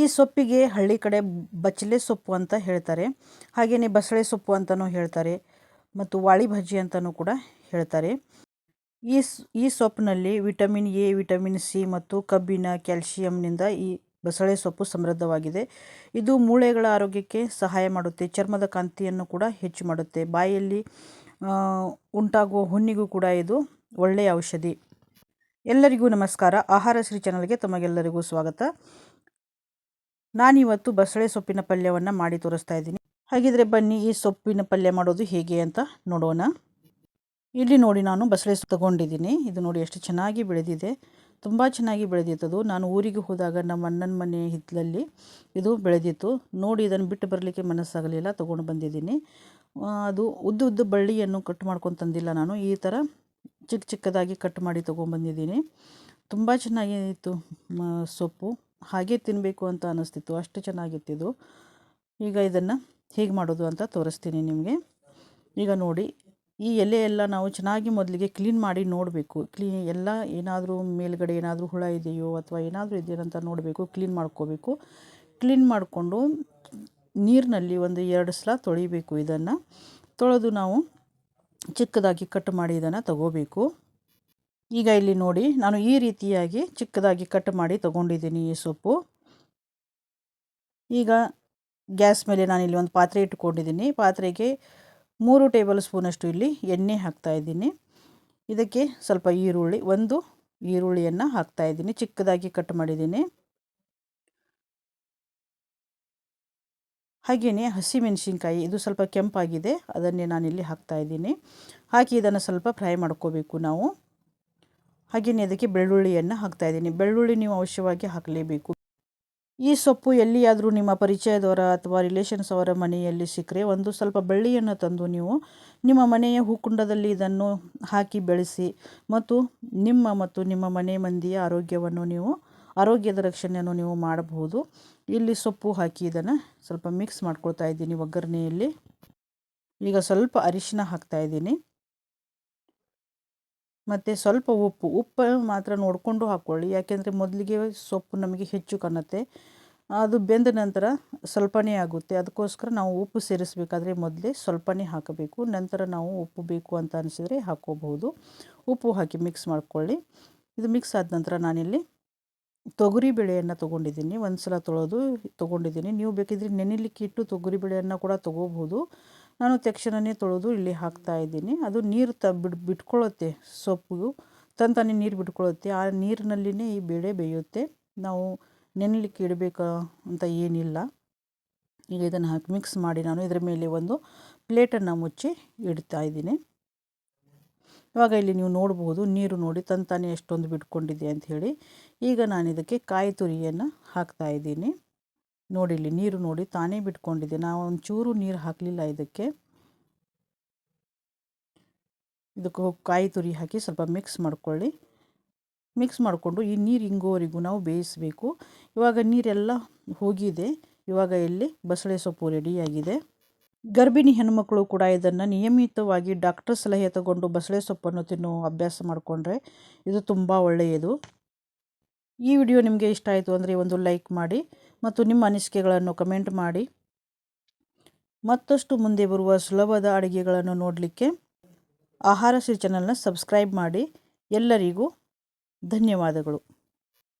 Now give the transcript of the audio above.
ಈ ಸೊಪ್ಪಿಗೆ ಹಳ್ಳಿ ಕಡೆ ಬಚ್ಚಲೆ ಸೊಪ್ಪು ಅಂತ ಹೇಳ್ತಾರೆ. ಹಾಗೆಯೇ ಬಸಳೆ ಸೊಪ್ಪು ಅಂತಲೂ ಹೇಳ್ತಾರೆ ಮತ್ತು ವಾಳಿ ಭಜ್ಜಿ ಅಂತಲೂ ಕೂಡ ಹೇಳ್ತಾರೆ. ಈ ಈ ಸೊಪ್ಪಿನಲ್ಲಿ ವಿಟಮಿನ್ ಎ, ವಿಟಮಿನ್ ಸಿ ಮತ್ತು ಕಬ್ಬಿಣ ಕ್ಯಾಲ್ಶಿಯಂನಿಂದ ಈ ಬಸಳೆ ಸೊಪ್ಪು ಸಮೃದ್ಧವಾಗಿದೆ. ಇದು ಮೂಳೆಗಳ ಆರೋಗ್ಯಕ್ಕೆ ಸಹಾಯ ಮಾಡುತ್ತೆ, ಚರ್ಮದ ಕಾಂತಿಯನ್ನು ಕೂಡ ಹೆಚ್ಚು ಮಾಡುತ್ತೆ. ಬಾಯಲ್ಲಿ ಉಂಟಾಗುವ ಹುಣ್ಣಿಗೂ ಕೂಡ ಇದು ಒಳ್ಳೆಯ ಔಷಧಿ. ಎಲ್ಲರಿಗೂ ನಮಸ್ಕಾರ. ಆಹಾರ ಶ್ರೀ ಚಾನಲ್ಗೆ ತಮಗೆಲ್ಲರಿಗೂ ಸ್ವಾಗತ. ನಾನಿವತ್ತು ಬಸಳೆ ಸೊಪ್ಪಿನ ಪಲ್ಯವನ್ನು ಮಾಡಿ ತೋರಿಸ್ತಾ ಇದ್ದೀನಿ. ಹಾಗಿದ್ರೆ ಬನ್ನಿ ಈ ಸೊಪ್ಪಿನ ಪಲ್ಯ ಮಾಡೋದು ಹೇಗೆ ಅಂತ ನೋಡೋಣ. ಇಲ್ಲಿ ನೋಡಿ ನಾನು ಬಸಳೆ ತಗೊಂಡಿದ್ದೀನಿ. ಇದು ನೋಡಿ ಎಷ್ಟು ಚೆನ್ನಾಗಿ ಬೆಳೆದಿದೆ. ತುಂಬ ಚೆನ್ನಾಗಿ ಬೆಳೆದಿತ್ತದು ನಾನು ಊರಿಗೆ ಹೋದಾಗ ನಮ್ಮ ಅಣ್ಣನ ಮನೆ ಹಿತ್ತಲಲ್ಲಿ ಇದು ಬೆಳೆದಿತ್ತು. ನೋಡಿ ಇದನ್ನು ಬಿಟ್ಟು ಬರಲಿಕ್ಕೆ ಮನಸ್ಸಾಗಲಿಲ್ಲ, ತೊಗೊಂಡು ಬಂದಿದ್ದೀನಿ. ಅದು ಉದ್ದ ಉದ್ದ ಬಳ್ಳಿಯನ್ನು ಕಟ್ ಮಾಡ್ಕೊಂಡು ತಂದಿಲ್ಲ ನಾನು. ಈ ಥರ ಚಿಕ್ಕ ಚಿಕ್ಕದಾಗಿ ಕಟ್ ಮಾಡಿ ತೊಗೊಂಬಂದಿದ್ದೀನಿ ತುಂಬ ಚೆನ್ನಾಗಿತ್ತು ಸೊಪ್ಪು. ಹಾಗೆ ತಿನ್ನಬೇಕು ಅಂತ ಅನ್ನಿಸ್ತಿತ್ತು, ಅಷ್ಟು ಚೆನ್ನಾಗಿತ್ತಿದು ಈಗ ಇದನ್ನು ಹೇಗೆ ಮಾಡೋದು ಅಂತ ತೋರಿಸ್ತೀನಿ ನಿಮಗೆ. ಈಗ ನೋಡಿ, ಈ ಎಲೆ ಎಲ್ಲ ನಾವು ಚೆನ್ನಾಗಿ ಮೊದಲಿಗೆ ಕ್ಲೀನ್ ಮಾಡಿ ನೋಡಬೇಕು. ಕ್ಲೀನ್ ಎಲ್ಲ ಏನಾದರೂ ಮೇಲ್ಗಡೆ ಏನಾದರೂ ಹುಳ ಇದೆಯೋ ಅಥವಾ ಏನಾದರೂ ಇದೆಯೋ ಅಂತ ನೋಡಬೇಕು, ಕ್ಲೀನ್ ಮಾಡ್ಕೋಬೇಕು. ಕ್ಲೀನ್ ಮಾಡಿಕೊಂಡು ನೀರಿನಲ್ಲಿ ಒಂದು ಎರಡು ಸಲ ತೊಳಿಬೇಕು ಇದನ್ನು. ತೊಳೆದು ನಾವು ಚಿಕ್ಕದಾಗಿ ಕಟ್ ಮಾಡಿ ಇದನ್ನು ತಗೋಬೇಕು. ಈಗ ಇಲ್ಲಿ ನೋಡಿ, ನಾನು ಈ ರೀತಿಯಾಗಿ ಚಿಕ್ಕದಾಗಿ ಕಟ್ ಮಾಡಿ ತಗೊಂಡಿದ್ದೀನಿ ಈ ಸೊಪ್ಪು. ಈಗ ಗ್ಯಾಸ್ ಮೇಲೆ ನಾನಿಲ್ಲಿ ಒಂದು ಪಾತ್ರೆ ಇಟ್ಕೊಂಡಿದ್ದೀನಿ ಪಾತ್ರೆಗೆ ಮೂರು ಟೇಬಲ್ ಸ್ಪೂನಷ್ಟು ಇಲ್ಲಿ ಎಣ್ಣೆ ಹಾಕ್ತಾ ಇದ್ದೀನಿ. ಇದಕ್ಕೆ ಸ್ವಲ್ಪ ಈರುಳ್ಳಿ, ಒಂದು ಈರುಳ್ಳಿಯನ್ನು ಹಾಕ್ತಾ ಇದ್ದೀನಿ. ಚಿಕ್ಕದಾಗಿ ಕಟ್ ಮಾಡಿದ್ದೀನಿ. ಹಾಗೆಯೇ ಹಸಿಮೆಣಸಿನ್ಕಾಯಿ, ಇದು ಸ್ವಲ್ಪ ಕೆಂಪಾಗಿದೆ, ಅದನ್ನೇ ನಾನಿಲ್ಲಿ ಹಾಕ್ತಾ ಇದ್ದೀನಿ. ಹಾಕಿ ಇದನ್ನು ಸ್ವಲ್ಪ ಫ್ರೈ ಮಾಡ್ಕೋಬೇಕು ನಾವು. ಹಾಗೆಯೇ ಅದಕ್ಕೆ ಬೆಳ್ಳುಳ್ಳಿಯನ್ನು ಹಾಕ್ತಾ ಇದ್ದೀನಿ. ಬೆಳ್ಳುಳ್ಳಿ ನೀವು ಅವಶ್ಯವಾಗಿ ಹಾಕಲೇಬೇಕು. ಈ ಸೊಪ್ಪು ಎಲ್ಲಿಯಾದರೂ ನಿಮ್ಮ ಪರಿಚಯದವರ ಅಥವಾ ರಿಲೇಷನ್ಸ್ ಅವರ ಮನೆಯಲ್ಲಿ ಸಿಕ್ಕರೆ ಒಂದು ಸ್ವಲ್ಪ ಬೆಳ್ಳಿಯನ್ನು ತಂದು ನೀವು ನಿಮ್ಮ ಮನೆಯ ಹೂಕುಂಡದಲ್ಲಿ ಇದನ್ನು ಹಾಕಿ ಬೆಳೆಸಿ ಮತ್ತು ನಿಮ್ಮ ಮತ್ತು ನಿಮ್ಮ ಮನೆ ಮಂದಿಯ ಆರೋಗ್ಯವನ್ನು ನೀವು, ಆರೋಗ್ಯದ ರಕ್ಷಣೆಯನ್ನು ನೀವು ಮಾಡಬಹುದು. ಇಲ್ಲಿ ಸೊಪ್ಪು ಹಾಕಿ ಇದನ್ನು ಸ್ವಲ್ಪ ಮಿಕ್ಸ್ ಮಾಡ್ಕೊಳ್ತಾ ಇದ್ದೀನಿ ಒಗ್ಗರಣೆಯಲ್ಲಿ. ಈಗ ಸ್ವಲ್ಪ ಅರಿಶಿನ ಹಾಕ್ತಾ ಇದ್ದೀನಿ. ಮತ್ತು ಸ್ವಲ್ಪ ಉಪ್ಪು ಉಪ್ಪು ಮಾತ್ರ ನೋಡಿಕೊಂಡು ಹಾಕ್ಕೊಳ್ಳಿ ಯಾಕೆಂದರೆ ಮೊದಲಿಗೆ ಸೊಪ್ಪು ನಮಗೆ ಹೆಚ್ಚು ಕಾಣುತ್ತೆ. ಅದು ಬೆಂದ ನಂತರ ಸ್ವಲ್ಪನೇ ಆಗುತ್ತೆ. ಅದಕ್ಕೋಸ್ಕರ ನಾವು ಉಪ್ಪು ಸೇರಿಸಬೇಕಾದ್ರೆ ಮೊದಲೇ ಸ್ವಲ್ಪನೇ ಹಾಕಬೇಕು. ನಂತರ ನಾವು ಉಪ್ಪು ಬೇಕು ಅಂತ ಅನಿಸಿದರೆ ಹಾಕ್ಕೋಬಹುದು ಉಪ್ಪು ಹಾಕಿ ಮಿಕ್ಸ್ ಮಾಡ್ಕೊಳ್ಳಿ. ಇದು ಮಿಕ್ಸ್ ಆದ ನಂತರ ನಾನಿಲ್ಲಿ ತೊಗರಿ ಬೇಳೆಯನ್ನು ತೊಗೊಂಡಿದ್ದೀನಿ. ಒಂದು ಸಲ ತೊಳೆದು ತೊಗೊಂಡಿದ್ದೀನಿ. ನೀವು ಬೇಕಿದ್ರೆ ನೆನೆಲಿಕ್ಕೆ ಇಟ್ಟು ತೊಗರಿ ಬೇಳೆಯನ್ನು ಕೂಡ ತೊಗೋಬೋದು ನಾನು ತಕ್ಷಣವೇ ತೊಳೆದು ಇಲ್ಲಿ ಹಾಕ್ತಾ ಇದ್ದೀನಿ. ಅದು ನೀರು ತ ಬಿಡ್ ಬಿಟ್ಕೊಳ್ಳುತ್ತೆ ಸೊಪ್ಪು. ತಂತಾನೆ ನೀರು ಬಿಟ್ಕೊಳ್ಳುತ್ತೆ. ಆ ನೀರಿನಲ್ಲಿನೇ ಈ ಬೇಳೆ ಬೇಯುತ್ತೆ. ನಾವು ನೆನೆಲಿಕ್ಕೆ ಇಡಬೇಕು ಅಂತ ಏನಿಲ್ಲ. ಈಗ ಇದನ್ನು ಹಾಕಿ ಮಿಕ್ಸ್ ಮಾಡಿ ನಾನು ಇದರ ಮೇಲೆ ಒಂದು ಪ್ಲೇಟನ್ನು ಮುಚ್ಚಿ ಇಡ್ತಾ ಇದ್ದೀನಿ. ಇವಾಗ ಇಲ್ಲಿ ನೀವು ನೋಡ್ಬೋದು, ನೀರು ನೋಡಿ ತಂತಾನೆ ಎಷ್ಟೊಂದು ಬಿಟ್ಕೊಂಡಿದೆ ಅಂತ ಹೇಳಿ. ಈಗ ನಾನು ಇದಕ್ಕೆ ಕಾಯಿ ತುರಿಯನ್ನು ಹಾಕ್ತಾ ಇದ್ದೀನಿ. ನೋಡಿ ಇಲ್ಲಿ ನೀರು ನೋಡಿ ತಾನೇ ಬಿಟ್ಕೊಂಡಿದೆ ನಾವು ಒಂಚೂರು ನೀರು ಹಾಕಲಿಲ್ಲ ಇದಕ್ಕೆ. ಇದಕ್ಕೆ ಕಾಯಿ ತುರಿ ಹಾಕಿ ಸ್ವಲ್ಪ ಮಿಕ್ಸ್ ಮಾಡ್ಕೊಳ್ಳಿ. ಮಿಕ್ಸ್ ಮಾಡಿಕೊಂಡು ಈ ನೀರು ಹಿಂಗೋವರೆಗೂ ನಾವು ಬೇಯಿಸಬೇಕು. ಇವಾಗ ನೀರೆಲ್ಲ ಹೋಗಿದೆ. ಇವಾಗ ಇಲ್ಲಿ ಬಸಳೆ ಸೊಪ್ಪು ರೆಡಿಯಾಗಿದೆ ಗರ್ಭಿಣಿ ಹೆಣ್ಣುಮಕ್ಕಳು ಕೂಡ ಇದನ್ನು ನಿಯಮಿತವಾಗಿ ಡಾಕ್ಟರ್ ಸಲಹೆ ತಗೊಂಡು ಬಸಳೆ ಸೊಪ್ಪನ್ನು ತಿನ್ನುವ ಅಭ್ಯಾಸ ಮಾಡಿಕೊಂಡ್ರೆ ಇದು ತುಂಬ ಒಳ್ಳೆಯದು. ಈ ವಿಡಿಯೋ ನಿಮಗೆ ಇಷ್ಟ ಆಯಿತು ಅಂದರೆ ಒಂದು ಲೈಕ್ ಮಾಡಿ. ಮತ್ತು ನಿಮ್ಮ ಅನಿಸಿಕೆಗಳನ್ನು ಕಮೆಂಟ್ ಮಾಡಿ. ಮತ್ತಷ್ಟು ಮುಂದೆ ಬರುವ ಸುಲಭದ ಅಡುಗೆಗಳನ್ನು ನೋಡಲಿಕ್ಕೆ ಆಹಾರ ಶ್ರೀ ಚಾನಲ್ನ ಸಬ್ಸ್ಕ್ರೈಬ್ ಮಾಡಿ. ಎಲ್ಲರಿಗೂ ಧನ್ಯವಾದಗಳು.